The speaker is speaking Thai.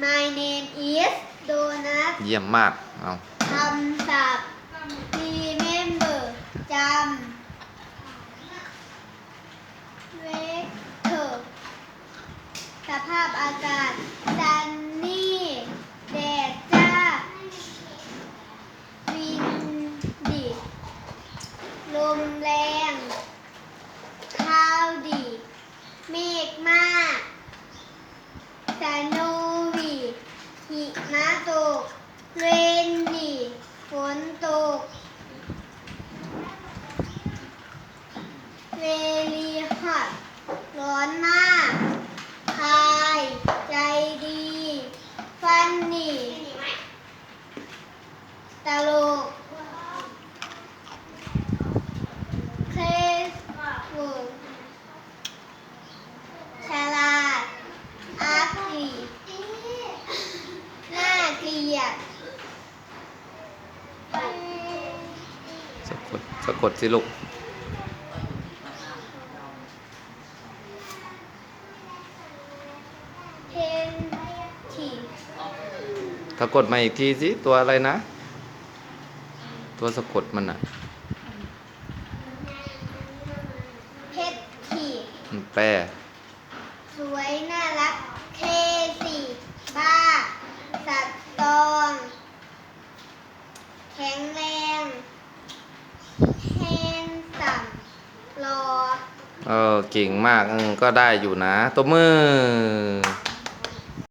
My name is Donut เยี่ยมมาก เอาคำศัพท์ remember จำ weather สภาพอากาศ sunny แดดจ้า windy ลมแรง cloudy เมฆมาก snowy น้ำตก เรนนี่ ฝนตก เรลีหัดร้อนมาก kind ใจดี funny ตลก clever ฉลาด ugly น่าเกลียด สะกดสะกดสิลูกเพนทีสะกดมาอีกทีสิตัวอะไรนะ ตัวสะกดมันอะเพชรทีมันแปลสวยน่ารักเคสีบ้า สัตว์ตอง แข็งแรงแฮนซัม รอ เออเก่งมากเออก็ได้อยู่นะตัวมือ